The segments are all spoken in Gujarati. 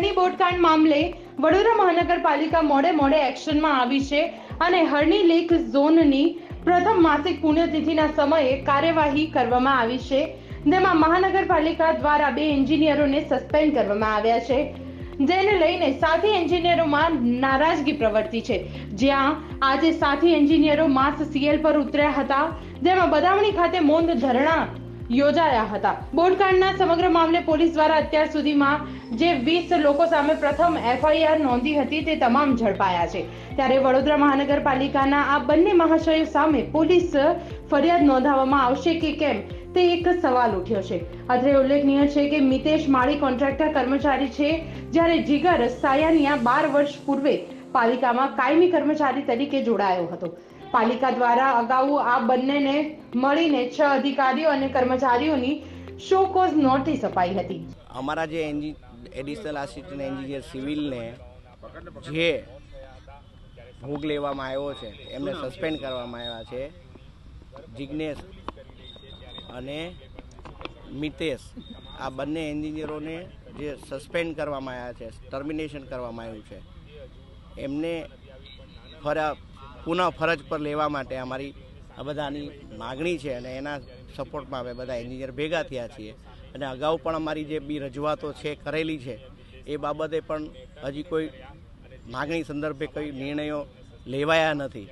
મામલે વડોદરા મહાનગરપાલિકા મોડે મોડે એક્શનમાં આવી છે અને હરણી લેક ઝોનની પ્રથમ માસિક પુણ્યતિથિના સમયે કાર્યવાહી કરવામાં આવી છે, જેમાં મહાનગરપાલિકા દ્વારા બે એન્જિનિયરોને સસ્પેન્ડ કરવામાં આવ્યા છે. જેને લઈને સાથી એન્જિનિયરોમાં નારાજગી પ્રવર્તી છે. જ્યાં આજે સાથી એન્જિનિયરો માસ સીએલ પર ઉતર્યા હતા, જેમાં બદામણી ખાતે મૌન ધરણા યોજાયા હતા. બોટકાંડના સમગ્ર મામલે પોલીસ દ્વારા અત્યાર સુધીમાં જે વીસ લોકો સામે પ્રથમ એફઆઈઆર નોંધી હતી તે તમામ ઝડપાયા છે. ત્યારે વડોદરા મહાનગરપાલિકાના આ બંને મહાશયો સામે પોલીસ ફરિયાદ નોંધાવવામાં આવશે કે કેમ તે એક સવાલ ઉઠ્યો છે. અત્રે ઉલ્લેખનીય છે કે મિતેશ માળી કોન્ટ્રાક્ટર કર્મચારી છે, જ્યારે જીગર સાયાનિયા બાર વર્ષ પૂર્વે પાલિકામાં કાયમી કર્મચારી તરીકે જોડાયો હતો. પાલિકા દ્વારા અગાઉ આ બંનેને મળીને છ અધિકારીઓ અને કર્મચારીઓની શો કોઝ નોટિસ અપાઈ હતી. અમારા જે એન્જિન એડિશનલ આસિસ્ટન્ટ એન્જિનિયર સિવિલને જે ભોગ લેવામાં આવ્યો છે, એમને સસ્પેન્ડ કરવામાં આવ્યા છે જિજ્ઞેશ અને મિતેશ, આ બંને એન્જિનિયરોને જે સસ્પેન્ડ કરવામાં આવ્યા છે ટર્મિનેશન કરવામાં આવ્યું છે, એમને ફરા પુનઃ ફરજ પર લેવા માટે અમારી આ બધાની માગણી છે અને એના સપોર્ટમાં અમે બધા એન્જિનિયર ભેગા થયા છીએ. અને અગાઉ પણ અમારી જે બી રજૂઆતો છે કરેલી છે, એ બાબતે પણ હજી કોઈ માગણી સંદર્ભે કોઈ નિર્ણયો લેવાયા નથી.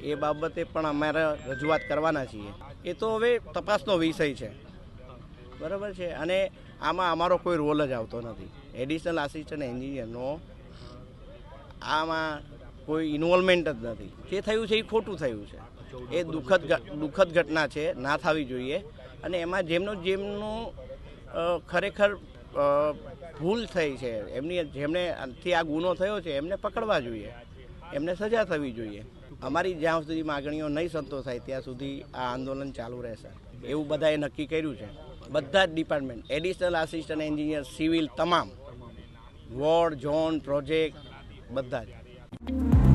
એ બાબતે પણ અમારે રજૂઆત કરવાના છીએ. એ તો હવે તપાસનો વિષય છે. બરાબર છે? અને આમાં અમારો કોઈ રોલ જ આવતો નથી. એડિશનલ આસિસ્ટન્ટ એન્જિનિયરનો આમાં કોઈ ઇન્વોલ્વમેન્ટ જ નથી. જે થયું છે એ ખોટું થયું છે. એ દુઃખદ દુઃખદ ઘટના છે, ના થવી જોઈએ. અને એમાં જેમનો, જેમનું ખરેખર ભૂલ થઈ છે, એમની જેમને થી આ ગુનો થયો છે, એમને પકડવા જોઈએ. એમને સજા થવી જોઈએ. અમારી જ્યાં સુધી માગણીઓ નહીં સંતોષાય, ત્યાં સુધી આ આંદોલન ચાલુ રહેશે. એવું બધાએ નક્કી કર્યું છે. બધા જ department additional assistant engineer civil તમામ. વોર્ડ, ઝોન, પ્રોજેક્ટ, બધા જ. Thank you.